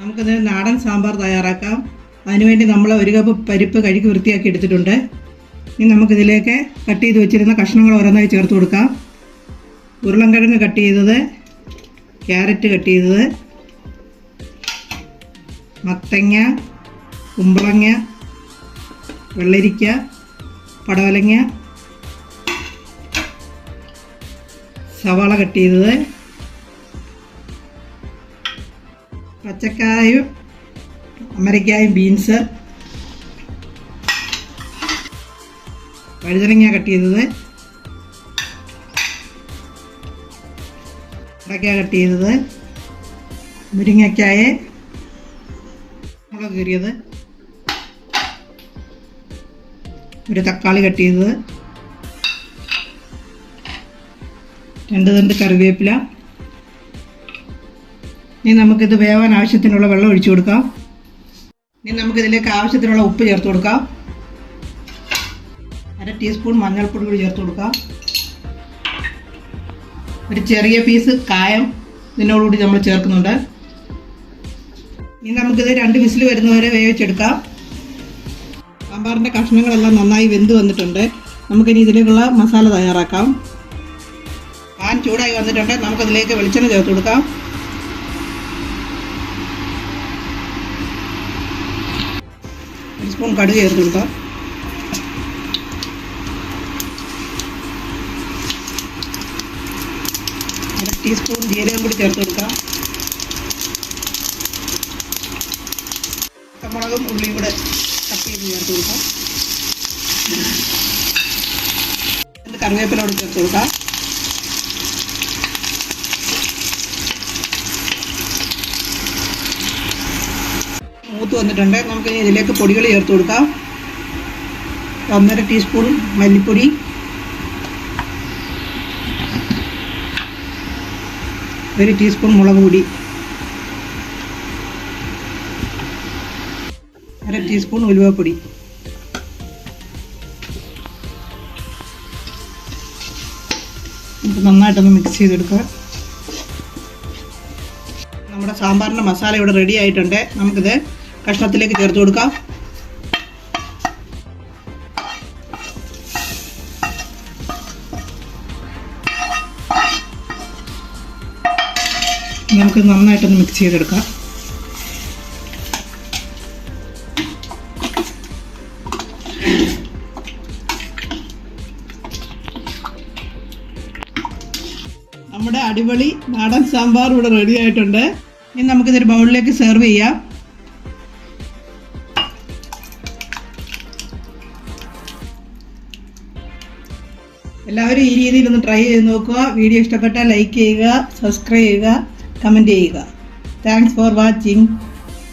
നമുക്കിത് നാടൻ സാമ്പാർ തയ്യാറാക്കാം. അതിനുവേണ്ടി നമ്മൾ ഒരു കപ്പ് പരിപ്പ് കഴുകി വൃത്തിയാക്കി എടുത്തിട്ടുണ്ട്. ഇനി നമുക്കിതിലേക്ക് കട്ട് ചെയ്ത് വെച്ചിരുന്ന കഷ്ണങ്ങൾ ഓരോന്നായി ചേർത്ത് കൊടുക്കാം. ഉരുളൻകിഴങ്ങ് കട്ട് ചെയ്തത് ക്യാരറ്റ് കട്ട് ചെയ്തത് മത്തങ്ങ കുമ്പളങ്ങ വെള്ളരിക്ക പടവലങ്ങ സവാള കട്ട് ചെയ്തത്. പച്ചക്കായും അമരക്കായും ബീൻസ്. വഴുതനങ്ങ കട്ട് ചെയ്തത്. അടയ്ക്ക കട്ട് ചെയ്തത്. മുരിങ്ങക്കായ. മുളക് കീറിയത്. ഒരു തക്കാളി കട്ട് ചെയ്തത്. രണ്ട് തണ്ട് കറിവേപ്പില. ഇനി നമുക്കിത് വേവാൻ ആവശ്യത്തിനുള്ള വെള്ളം ഒഴിച്ചു കൊടുക്കാം. ഇനി നമുക്കിതിലേക്ക് ആവശ്യത്തിനുള്ള ഉപ്പ് ചേർത്ത് കൊടുക്കാം. അര ടീസ്പൂൺ മഞ്ഞൾപ്പൊടി കൂടി ചേർത്ത് കൊടുക്കാം. ഒരു ചെറിയ പീസ് കായം ഇതിനോടുകൂടി നമ്മൾ ചേർക്കുന്നുണ്ട്. ഇനി നമുക്കിത് രണ്ട് വിസിൽ വരുന്നവരെ വേവിച്ചെടുക്കാം. സാമ്പാറിന്റെ കഷ്ണങ്ങളെല്ലാം നന്നായി വെന്ത് വന്നിട്ടുണ്ട്. നമുക്കിനി ഇതിലേക്കുള്ള മസാല തയ്യാറാക്കാം. പാൻ ചൂടായി വന്നിട്ടുണ്ട്. നമുക്കതിലേക്ക് വെളിച്ചെണ്ണ ചേർത്ത് കൊടുക്കാം. ഒരു സ്പൂൺ കടുക് ചേർത്ത് കൊടുക്കാം. അര ടീസ്പൂൺ ജീരകം കൂടി ചേർത്ത് കൊടുക്കാം. പച്ചമുളകും ഉള്ളിയും കൂടെ കട്ട് ചെയ്ത് ചേർത്ത് കൊടുക്കാം. കറിവേപ്പിലോട് ചേർത്ത് കൊടുക്കാം. മൂത്ത് വന്നിട്ടുണ്ട്. നമുക്ക് ഇതിലേക്ക് പൊടികൾ ചേർത്ത് കൊടുക്കാം. ഒന്നര ടീസ്പൂൺ മല്ലിപ്പൊടി. ഒരു ടീസ്പൂൺ മുളക് പൊടി. അര ടീസ്പൂൺ ഉലുവപ്പൊടി. നമുക്ക് നന്നായിട്ടൊന്ന് മിക്സ് ചെയ്തെടുക്കുക നമ്മുടെ സാമ്പാറിന്റെ മസാല ഇവിടെ റെഡി ആയിട്ടുണ്ട്. നമുക്കിത് കഷ്ണത്തിലേക്ക് ചേർത്ത് കൊടുക്കാം. നമുക്ക് നന്നായിട്ടൊന്ന് മിക്സ് ചെയ്തെടുക്കാം. നമ്മുടെ അടിപൊളി നാടൻ സാമ്പാർ ഇവിടെ റെഡി ആയിട്ടുണ്ട്. ഇനി നമുക്കിതൊരു ബൗളിലേക്ക് സെർവ് ചെയ്യാം. എല്ലാവരും ഈ രീതിയിൽ ഒന്ന് ട്രൈ ചെയ്ത് നോക്കുക. വീഡിയോ ഇഷ്ടപ്പെട്ടാൽ ലൈക്ക് ചെയ്യുക സബ്സ്ക്രൈബ് ചെയ്യുക കമന്റ് ചെയ്യുക. Thanks for watching